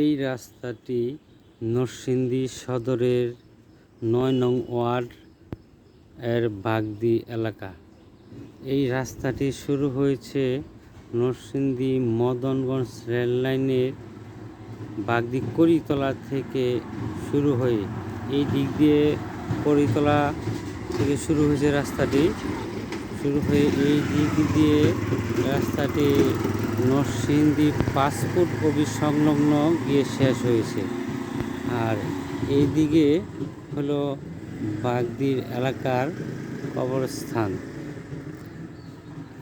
এই রাস্তাটি নরসিংদী সদরের নয় নং ওয়ার্ড এর বাগদি এলাকা। এই রাস্তাটি শুরু হয়েছে নরসিংদী মদনগঞ্জ রেল লাইনের বাগদি করিতলা থেকে শুরু হয়ে এই দিক দিয়ে করিতলা থেকে শুরু হয়েছে রাস্তাটি। শুরু হয়ে এই দিক দিয়ে রাস্তাটি নরসিংদী পাসপোর্ট অফিস সংলগ্ন গিয়ে শেষ হয়েছে। আর এই দিকে হলো বাগদির এলাকার কবরস্থান।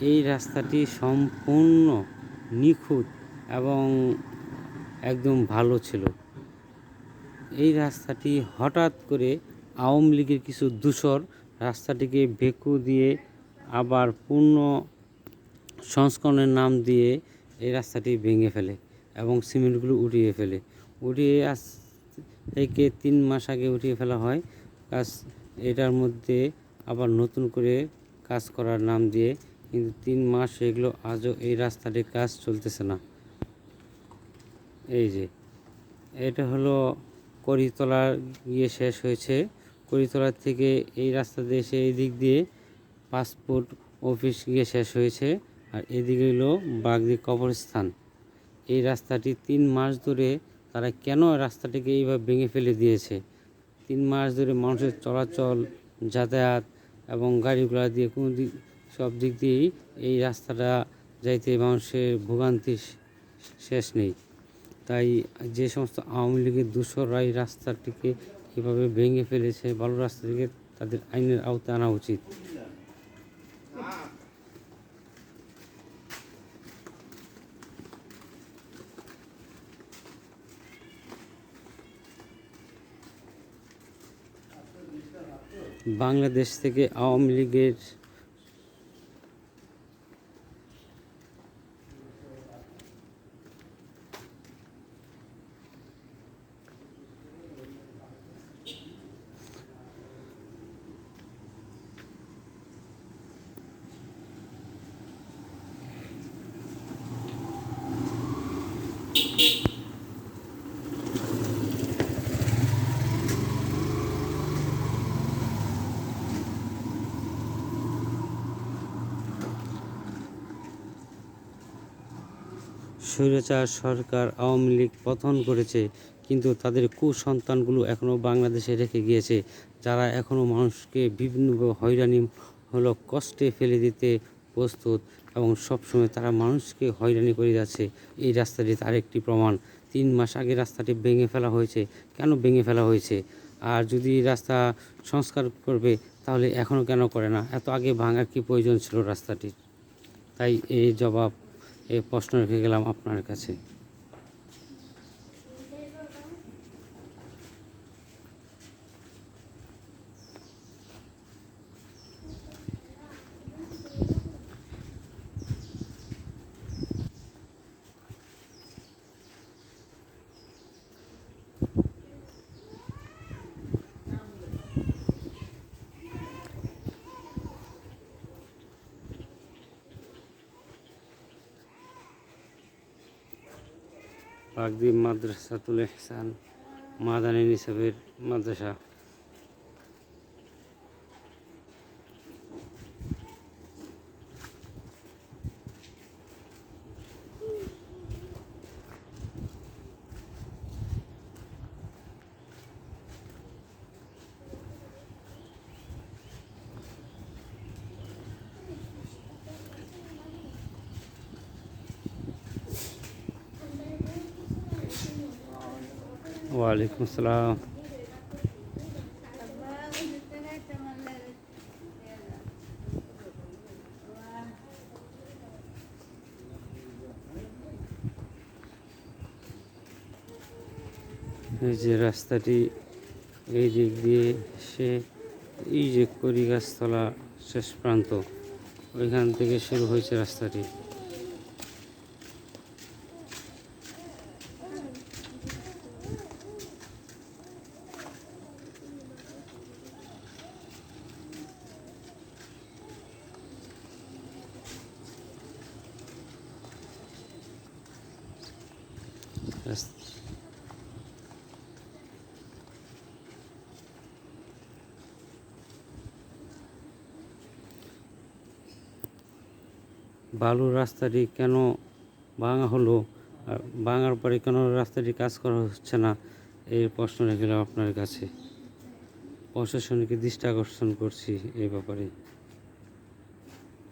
এই রাস্তাটি সম্পূর্ণ নিখুঁত এবং একদম ভালো ছিল। এই রাস্তাটি হঠাৎ করে আওয়ামী লীগের কিছু দূষর রাস্তাটিকে বেকু দিয়ে আবার পূর্ণ সংস্করণের নাম দিয়ে এই রাস্তাটি ভেঙে ফেলে এবং সিমেন্টগুলো উঠিয়ে ফেলে। উঠিয়ে আস থেকে তিন মাস আগে উঠিয়ে ফেলা হয়। কাজ এটার মধ্যে আবার নতুন করে কাজ করার নাম দিয়ে কিন্তু তিন মাস এগুলো আজও এই রাস্তাটির কাজ চলতেছে না। এই যে, এটা হলো করিতলা গিয়ে শেষ হয়েছে। করিতলা থেকে এই রাস্তা দিয়ে এসে এই দিক দিয়ে পাসপোর্ট অফিস গিয়ে শেষ হয়েছে আর এদিকে হলো বাগদি কবরস্থান। এই রাস্তাটি তিন মাস ধরে তারা কেন রাস্তাটিকে এইভাবে ভেঙে ফেলে দিয়েছে? তিন মাস ধরে মানুষের চলাচল, যাতায়াত এবং গাড়িগুলো দিয়ে কোনো দিক, সব দিক দিয়েই এই রাস্তাটা যাইতে মানুষের ভোগান্তি শেষ নেই। তাই যে সমস্ত আওয়ামী লীগের দূষররা এই রাস্তাটিকে কীভাবে ভেঙে ফেলেছে, ভালো রাস্তাটিকে তাদের আইনের আওতায় আনা উচিত। বাংলাদেশ থেকে আওয়ামী লীগের স্বৈরাচার সরকার আওয়ামী লীগ পতন করেছে, কিন্তু তাদের কুসন্তানগুলো এখনও বাংলাদেশে রেখে গিয়েছে। যারা এখনও মানুষকে বিভিন্নভাবে হয়রানি হলো, কষ্টে ফেলে দিতে প্রস্তুত এবং সবসময় তারা মানুষকে হয়রানি করে যাচ্ছে, এই রাস্তাটি তার একটি প্রমাণ। তিন মাস আগে রাস্তাটি ভেঙে ফেলা হয়েছে। কেন ভেঙে ফেলা হয়েছে? আর যদি রাস্তা সংস্কার করবে, তাহলে এখনও কেন করে না? এত আগে ভাঙার কি প্রয়োজন ছিল রাস্তাটির? তাই এই জবাব এই প্রশ্ন রেখে গেলাম আপনার কাছে। বাগদি মাদ্রাসাতুল ইহসান মাদানী নিসাবের মাদ্রাসা। ওয়ালাইকুম আসসালাম। এই যে রাস্তাটি, এই দিক দিয়ে সে, এই যে করি গাছতলা শেষ প্রান্ত, ওইখান থেকে শুরু হয়েছে রাস্তাটি। বালু রাস্তাটি কেন ভাঙা হলো আর ভাঙার পরে কেন রাস্তাটি কাজ করা হচ্ছে না, এই প্রশ্ন রেখে আপনার কাছে। প্রশাসনকে দৃষ্টি আকর্ষণ করছি এই ব্যাপারে।